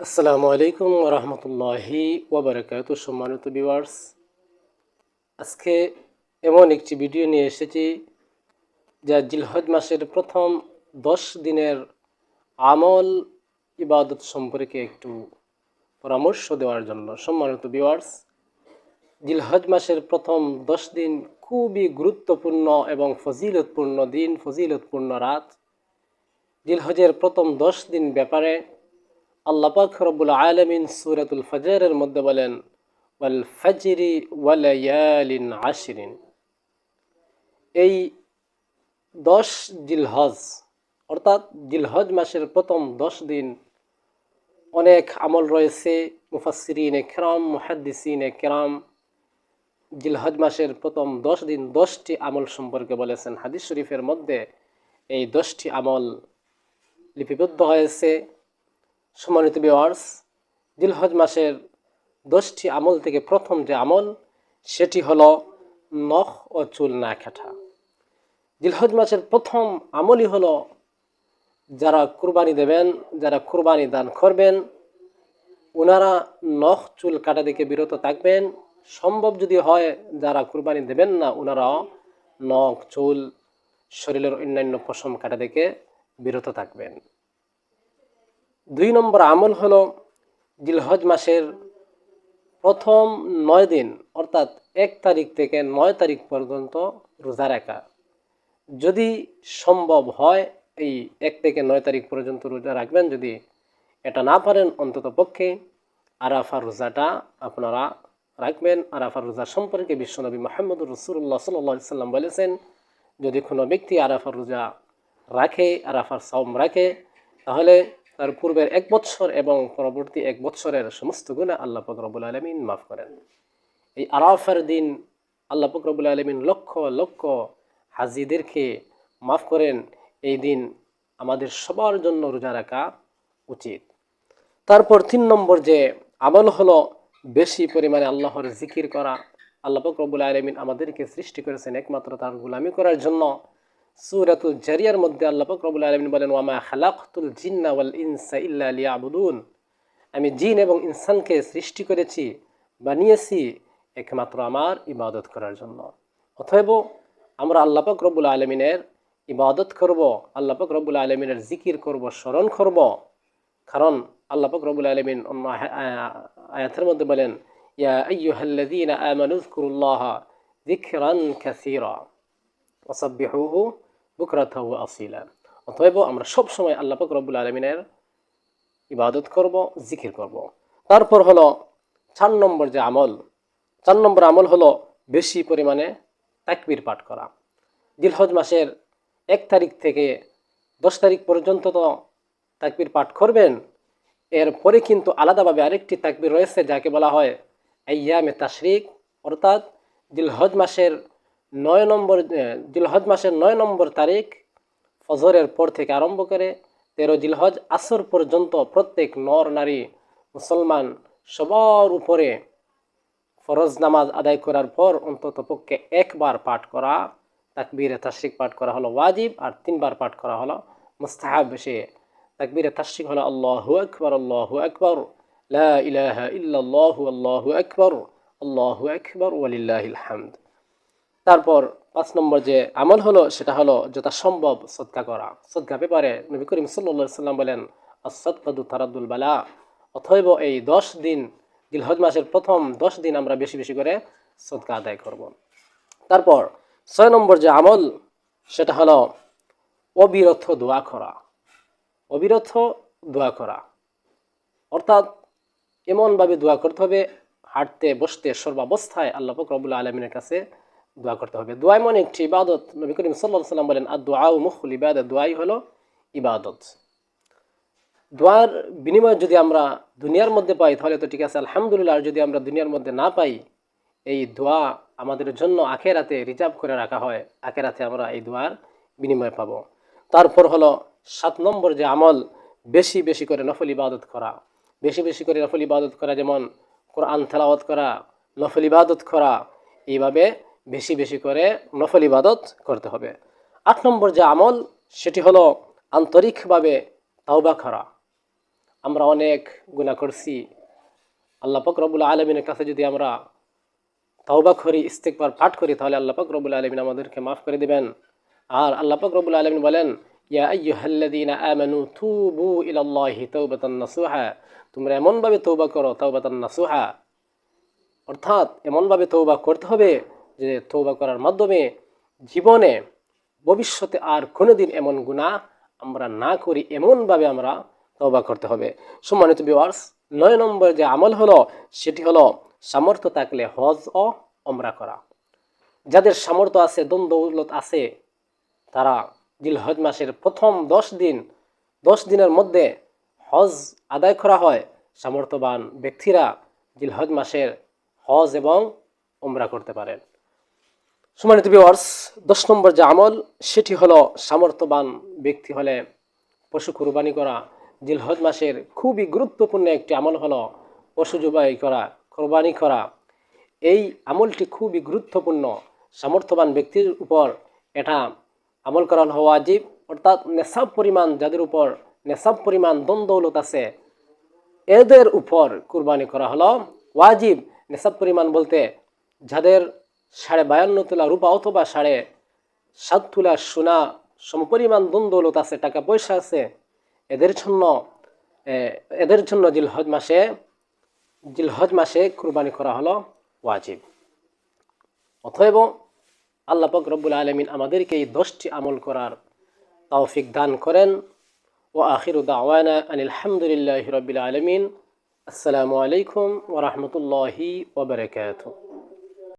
আসসালামু আলাইকুম রহমতুল্লাহি ওবরাকাত সম্মানিত ভিউয়ার্স। আজকে এমন একটি ভিডিও নিয়ে এসেছি যা জিলহজ মাসের প্রথম দশ দিনের আমল ইবাদত সম্পর্কে একটু পরামর্শ দেওয়ার জন্য সম্মানিত ভিউয়ার্স। জিলহজ মাসের প্রথম দশ দিন খুবই গুরুত্বপূর্ণ এবং ফজিলতপূর্ণ দিন, ফজিলতপূর্ণ রাত। জিলহজের প্রথম দশ দিন ব্যাপারে আল্লাহ পাক রব্বুল আলমিন সুরাতুল ফজরের মধ্যে বলেন, ওয়াল ফজরি ওয়ালায়ালিন আশরিন। এই দশ জিলহজ, অর্থাৎ জিলহজ মাসের প্রথম দশ দিন অনেক আমল রয়েছে। মুফাসরিন একরাম মুহাদ্দিসিন একরাম জিলহজ মাসের প্রথম দশ দিন দশটি আমল সম্পর্কে বলেছেন। হাদিস শরীফের মধ্যে এই দশটি আমল লিপিবদ্ধ হয়েছে। সম্মানিত বিওয়ার্স জিলহজ মাসের দশটি আমল থেকে প্রথম যে আমল, সেটি হলো নখ ও চুল না কাটা। জিলহজ মাসের প্রথম আমলই হলো যারা কুরবানি দেবেন, যারা কুরবানি দান করবেন ওনারা নখ, চুল কাটা দিকে বিরত থাকবেন। সম্ভব যদি হয় যারা কুরবানি দেবেন না ওনারাও নখ, চুল, শরীরের অন্যান্য পশম কাটা থেকে বিরত থাকবেন। দুই নম্বর আমল হলো জিলহজ মাসের প্রথম নয় দিন, অর্থাৎ এক তারিখ থেকে নয় তারিখ পর্যন্ত রোজা রাখা। যদি সম্ভব হয়, এই এক থেকে নয় তারিখ পর্যন্ত রোজা রাখবেন। যদি এটা না পারেন, অন্তত পক্ষে আরাফা রোজাটা আপনারা রাখবেন। আরাফা রোজা সম্পর্কে বিশ্বনবী মোহাম্মদুর রসুল্লাহ সাল্লা সাল্লাম বলেছেন, যদি কোনো ব্যক্তি আরাফার রোজা রাখে, আরাফার সাওম রাখে, তাহলে তার পূর্বের এক বৎসর এবং পরবর্তী এক বৎসরের সমস্ত গুণা আল্লাহ ফকরবুল আলমিন মাফ করেন। এই আরাফের দিন আল্লাহ ফকরবুল আলমিন লক্ষ লক্ষ হাজিদেরকে মাফ করেন। এই দিন আমাদের সবার জন্য রোজা রাখা উচিত। তারপর তিন নম্বর যে আমল হলো বেশি পরিমাণে আল্লাহর জিকির করা। আল্লাহ ফকরবুল আলমিন আমাদেরকে সৃষ্টি করেছেন একমাত্র তার গুলামি করার জন্য। সুরাতুল জারিয়ার মধ্যে আল্লাহ ফকরবুল আলমিন বলেন, ওয়ামা খালাকুল জিন্না ওয়াল ইনসা ইল্লা আমি জিন এবং ইনসানকে সৃষ্টি করেছি, বানিয়েছি একমাত্র আমার ইবাদত করার জন্য। অতএব আমরা আল্লাহ পাক রব্বুল আলমিনের ইবাদত করব, আল্লাহ পাক রব্বুল আলমিনের জিকির করব, স্মরণ করব। কারণ আল্লাহ পাক রব্বুল আলমিন অন্য আয়াতের মধ্যে বলেন, ইয়া আইয়ুহাল্লাযীনা আমানু যকুরুল্লাহা যিকরান কাসীরা বুকরাতা ওয়া আসিলা অতএব আমরা সব সময় আল্লাহ পাক রব্বুল আলমিনের ইবাদত করব জিকির করব তারপর হলো চার নম্বর যে আমল চার নম্বর আমল হলো বেশি পরিমাণে তাকবির পাঠ করা দিলহজ মাসের এক তারিখ থেকে দশ তারিখ পর্যন্ত তো তাকবির পাঠ করবেন এরপরে কিন্তু আলাদাভাবে আরেকটি তাকবির রয়েছে যাকে বলা হয় আয়ামে তাশরিক, অর্থাৎ দিলহজ মাসের নয় নম্বর জিলহজ মাসের নয় নম্বর তারিখ ফজরের পর থেকে আরম্ভ করে তেরো জিলহজ আসর পর্যন্ত প্রত্যেক নর, নারী, মুসলমান সবার উপরে ফরজ নামাজ আদায় করার পর অন্তত পক্ষে একবার পাঠ করা, তাকবীরে তাশরিক পাঠ করা হলো ওয়াজিব আর তিনবার পাঠ করা হলো মুস্তাহাব। সে তাকবীরে তাশরিক হলো আল্লাহু আকবর আল্লাহু আকবর, লা ইলাহা ইল্লাল্লাহু, আল্লাহু আকবর আল্লাহু আকবর, ওয়ালিল্লাহিল হামদ। তারপর পাঁচ নম্বর যে আমল হলো, সেটা হলো যথাসম্ভব সৎকা করা। সৎকা ব্যাপারে নবী করিম সাল্লা সাল্লাম বলেন আসৎকাদু তারাদুল বালা অথৈব এই দশ দিন, গিলহজ মাসের প্রথম দশ দিন আমরা বেশি বেশি করে সৎকা আদায় করব। তারপর ছয় নম্বর যে আমল, সেটা হলো অবিরথ দোয়া করা। অবিরথ দোয়া করা। অর্থাৎ এমনভাবে দোয়া করতে হবে, হাঁটতে, বসতে সর্বাবস্থায় আল্লাহ ফকরবুল্লা আলমিনের কাছে দোয়া করতে হবে। দোয়া এমন একটি ইবাদত। নবী করিম সাল্লাহ সাল্লাম বলেন আর দোয়া মুখুল ইবাদত দোয়াই হলো ইবাদত। দোয়ার বিনিময়ে যদি আমরা দুনিয়ার মধ্যে পাই, তাহলে তো ঠিক আছে, আলহামদুলিল্লাহ। আর যদি আমরা দুনিয়ার মধ্যে না পাই, এই দোয়া আমাদের জন্য আখেরাতে রিজার্ভ করে রাখা হয়। আখেরাতে আমরা এই দোয়ার বিনিময় পাব। তারপর হলো সাত নম্বর যে আমল, বেশি বেশি করে নফল ইবাদত করা। বেশি বেশি করে নফল ইবাদত করা, যেমন কোরআন তেলাওয়াত করা, নফল ইবাদত করা। এইভাবে বেশি বেশি করে নফল ইবাদত করতে হবে। আট নম্বর যে আমল, সেটি হলো আন্তরিকভাবে তাওবা করা। আমরা অনেক গুণা করছি। আল্লাহ পাক রব্বুল আলমিনের কাছে যদি আমরা তাওবা করি ইস্তেকবার পাঠ করি, তাহলে আল্লাহ পাক রব্বুল আলমিন আমাদেরকে মাফ করে দিবেন। আর আল্লাহ পাক রব্বুল আলমিন বলেন তোমরা এমনভাবে তৌবা করো, তাওবাতান নাসুহা। অর্থাৎ এমনভাবে তৌবা করতে হবে যে তৌবা করার মাধ্যমে জীবনে ভবিষ্যতে আর কোনোদিন এমন গুণা আমরা না করি, এমনভাবে আমরা তৌবা করতে হবে। সম্মানিত বিওয়ার্স নয় নম্বর যে আমল হলো, সেটি হলো সামর্থ্য থাকলে হজ ও অমরা করা। যাদের সামর্থ্য আছে দ্বন্দ্বলত আছে, তারা জিলহজ মাসের প্রথম দশ দিন, দশ দিনের মধ্যে হজ আদায় করা হয়। সামর্থ্যবান ব্যক্তিরা জিলহজ মাসের হজ এবং ওমরা করতে পারেন। সম্মানিত বিওয়ার্স দশ নম্বর যে আমল, সেটি হলো সামর্থ্যবান ব্যক্তি হলে পশু কুরবানি করা। জিলহজ মাসের খুবই গুরুত্বপূর্ণ একটি আমল হলো পশু জবাই করা, কোরবানি করা। এই আমলটি খুবই গুরুত্বপূর্ণ, সামর্থ্যবান ব্যক্তির উপর এটা আমল করা হওয়া ওয়াজিব। অর্থাৎ নেশাব পরিমাণ যাদের উপর নেশাব পরিমাণ দ্বন্দ্বলত আছে, এদের উপর কুরবানি করা হলো। ওয়াজিব, নেশাব পরিমাণ বলতে যাদের সাড়ে বায়ান্ন তোলা রূপা অথবা সাড়ে সাত তোলা সোনা সমপরিমাণ দ্বন্দ্বলত আছে, টাকা পয়সা আছে। এদের জন্য এদের জন্য জিলহজ মাসে জিলহজ মাসে কুরবানি করা হলো ওয়াজিব। অতএব আল্লাহ পাক রব্বুল আলমিন আমাদেরকে এই দশটি আমল করার তৌফিক দান করেন। ও আখির দাওয়ানা আনিল হামদুলিল্লাহ রবিল আলমিন। আসসালামু আলাইকুম ওরহমতুল্লাহি ওবরাকাতুহ